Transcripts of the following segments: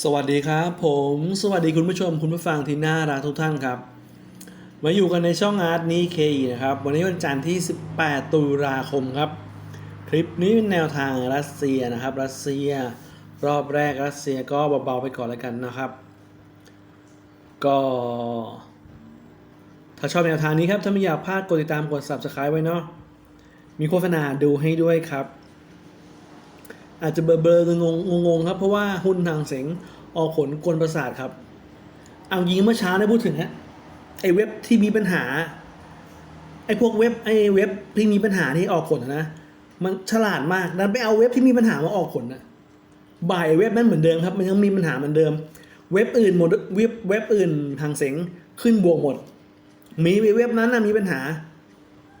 สวัสดีครับผมสวัสดีคุณผู้ชมคุณผู้ฟังที่น่ารักทุกท่านครับ มาอยู่กันในช่องอาร์ตนี้เคนะครับ วันนี้วันจันทร์ที่ 18 ตุลาคมครับ คลิปนี้เป็นแนวทางรัสเซียนะครับ รัสเซีย รอบแรกรัสเซียก็เบาๆไปก่อนแล้วกันนะครับ ก็ ถ้าชอบแนวทางนี้ครับ ถ้าไม่อยากพลาดกดติดตามกด subscribe ไว้เนาะมีโฆษณาดูให้ด้วยครับ อาจจะเบลอๆงงงๆครับ เพราะว่าหุ้นทางเสงออกผลกวนประสาทครับ เอายิงเมื่อเช้าได้พูดถึงฮะไอเว็บที่มีปัญหาไอพวกเว็บไอเว็บที่มีปัญหาที่ออกผลนะ มันฉลาดมากดันไปเอาเว็บที่มีปัญหามาออกผลนะบ่ายเว็บนั้นเหมือนเดิมครับ มันยังมีปัญหาเหมือนเดิม เว็บอื่นหมดเว็บเว็บอื่นทางเสงขึ้นบวกหมด มีเว็บนั้นนะมีปัญหา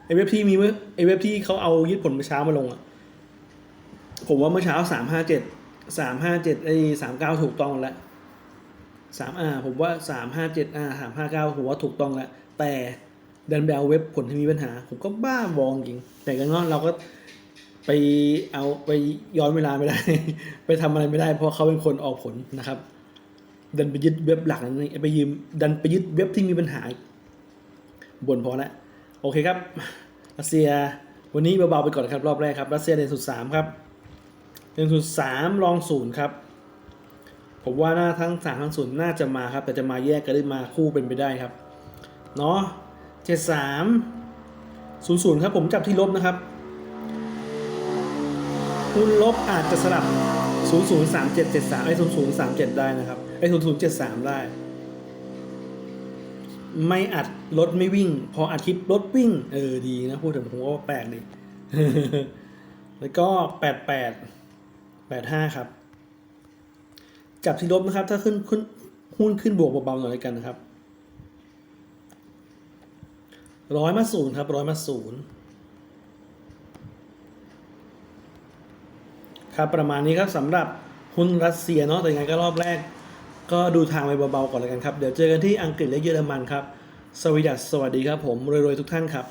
ไอเว็บที่มีไอเว็บที่เขาเอายึดผลเมื่อเช้ามาลงอะ ผมว่าเมื่อเช้าสามห้าเจ็ดสามห้าเจ็ดไอ้สามเก้าถูกต้องแล้วสามอ่าผมว่าสามห้าเจ็ดอ่าสามห้าเก้าผมว่าถูกต้องแล้ว แต่ดันไปเอาเว็บผลที่มีปัญหา ผมก็บ้าบองจริง แต่ก็เงาะเราก็ไปเอาไปย้อนเวลาไม่ได้ ไปทำอะไรไม่ได้ เพราะเขาเป็นคนออกผลนะครับ ดันไปยึดเว็บหลักนั้นไปยืมดันไปยึดเว็บที่มีปัญหาบ่นพอแล้วโอเคครับรัสเซียวันนี้เบาๆไปก่อนครับรอบแรกครับรัสเซียเด่นสุดสามครับ หนึ่งศูนย์สามลองศูนย์ครับ ผมว่าหน้าทั้งสามทั้งศูนย์น่าจะมาครับ แต่จะมาแยกกันหรือมาคู่เป็นไปได้ครับ เนาะเจ็ดสามศูนย์ศูนย์ครับ ผมจับที่ลบนะครับหุ้นลบอาจจะสลับศูนย์ศูนย์สามเจ็ดเจ็ดสามไอ้ศูนย์ศูนย์สามเจ็ดได้นะครับ ไอ้ศูนย์ศูนย์เจ็ดสามได้ ไม่อัดรถไม่วิ่ง พออัดคลิปรถวิ่ง เออ ดีนะ พูดถึงผมว่าแปลกดี แล้วก็แปดแปดห้าครับ จับที่ลบนะครับ ถ้าขึ้นขึ้นหุ้นขึ้นบวกเบาๆหน่อยแล้วกันนะครับร้อยมาศูนย์ครับร้อยมาศูนย์ครับประมาณนี้ครับสำหรับหุ้นรัสเซียเนาะแต่ยังไงก็รอบแรก ก็ดูทางไปเบาๆก่อนแล้วกันครับ เดี๋ยวเจอกันที่อังกฤษและเยอรมันครับ สวีดัสสวัสดีครับผมรวยๆทุกท่านครับ